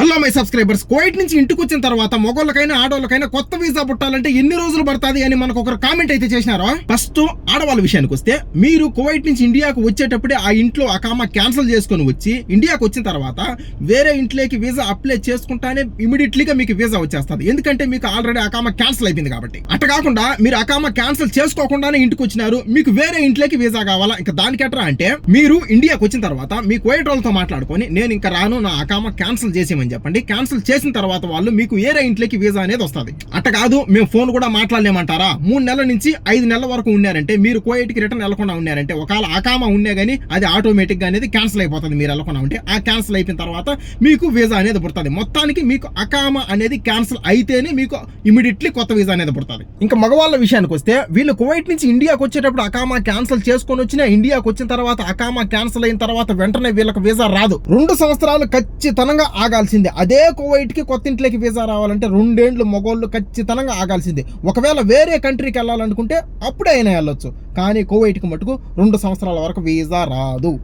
He hello my subscribers covid నుంచి ఇంటికి వచ్చిన తర్వాత మొగోళ్ళకైనా ఆడవాళ్ళకైనా కొత్త వీసా పుట్టాలంటే ఎన్ని రోజులు పడుతుంది అని మనకు ఒకరు కామెంట్ అయితే చేసినారు? ఫస్ట్ ఆడవాళ్ళ విషయానికి వస్తే మీరు కువైట్ నుంచి ఇండియాకు వచ్చేటప్పుడే ఆ ఇంట్లో అకామా క్యాన్సిల్ చేసుకొని వచ్చి ఇండియాకు వచ్చిన తర్వాత వేరే ఇంట్లోకి వీసా అప్లై చేసుకుంటానే ఇమీడియట్లీగా మీకు వీసా వచ్చేస్తుంది. ఎందుకంటే మీకు ఆల్రెడీ అకామా క్యాన్సిల్ అయిపోయింది కాబట్టి. అట్ట కాకుండా మీరు అకామా క్యాన్సిల్ చేసుకోకుండానే ఇంటికి వచ్చినారు మీకు వేరే ఇంట్లోకి వీసా కావాలా? ఇంకా దానికి ఎట్రా అంటే మీరు ఇండియాకి వచ్చిన తర్వాత మీ కోయిట్ వాళ్ళతో మాట్లాడుకొని నేను ఇంకా రాను నా అకామా క్యాన్సిల్ చేసేయమని చెప్పండి. క్యాన్సిల్ చేసిన తర్వాత వాళ్ళు మీకు వేరే ఇంట్లోకి వీసా అనేది వస్తుంది. అట్ట కాదు మేము ఫోన్ కూడా మాట్లాడలేమంటారా? మూడు నెలల నుంచి ఐదు నెలల వరకు ఉన్నారంటే మీరు కువైట్ రిటర్న్ వెళ్ళకుండా ఉన్నారంటే ఒకవేళ అకామా ఉన్నా గానీ అది ఆటోమేటిక్గా అనేది క్యాన్సిల్ అయిపోతుంది మీరు వెళ్ళకుండా ఉంటే. ఆ క్యాన్సిల్ అయిపోయిన తర్వాత మీకు వీసా అనేది పుడుతుంది. మొత్తానికి మీకు అకామా అనేది క్యాన్సిల్ అయితేనే మీకు ఇమీడియట్లీ కొత్త వీసా అనేది పుడుతుంది. ఇంకా మగవాళ్ళ విషయానికి వస్తే వీళ్ళు కువైట్ నుంచి ఇండియాకి వచ్చేటప్పుడు అకామా క్యాన్సిల్ చేసుకొని వచ్చినా ఇండియాకి వచ్చిన తర్వాత అకామా క్యాన్సిల్ అయిన తర్వాత వెంటనే వీళ్ళకి వీసా రాదు. రెండు సంవత్సరాలు ఖచ్చితంగా ఆగాల్సిందే. అదే కువైట్కి కొత్త ఇంట్లోకి వీసా రావాలంటే రెండేండ్లు మొగోళ్ళు ఖచ్చితంగా ఆగాల్సిందే. ఒకవేళ వేరే కంట్రీకి వెళ్ళాలనుకుంటే అప్పుడే అయినా వెళ్ళొచ్చు. కానీ కువైట్కి మటుకు రెండు సంవత్సరాల వరకు వీసా రాదు.